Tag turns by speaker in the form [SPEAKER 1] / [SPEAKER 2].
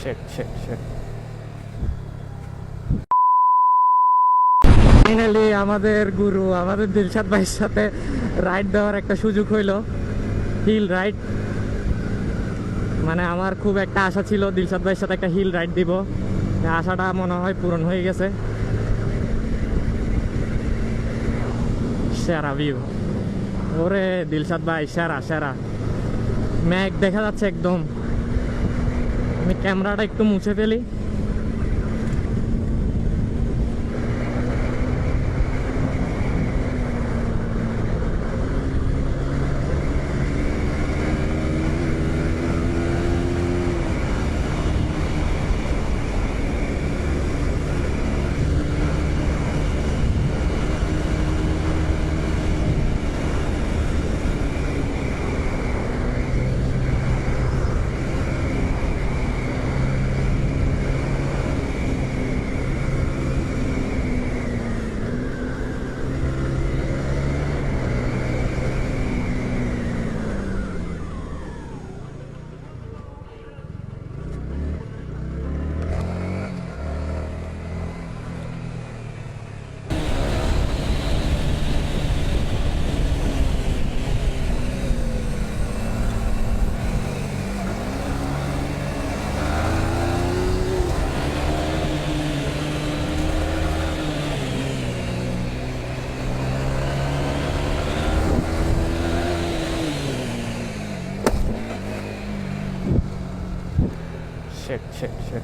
[SPEAKER 1] শেট শেট শেট
[SPEAKER 2] ফাইনালি আমাদের গুরু, আমাদের দিলশাদ ভাইয়ের সাথে রাইড দেওয়ার একটা সুযোগ হইল। হিল রাইড মানে আমার খুব একটা আশা ছিল দিলশাদ ভাইয়ের সাথে একটা হিল রাইড দিব। আশাটা মনে হয় পূরণ হয়ে গেছে। সেরা ভিউ ওরে দিলশাদ ভাই, সেরা সেরা। ম্যাগ দেখা যাচ্ছে একদম। আমি ক্যামেরাটা একটু মুছে ফেলি।
[SPEAKER 1] shit, shit, shit.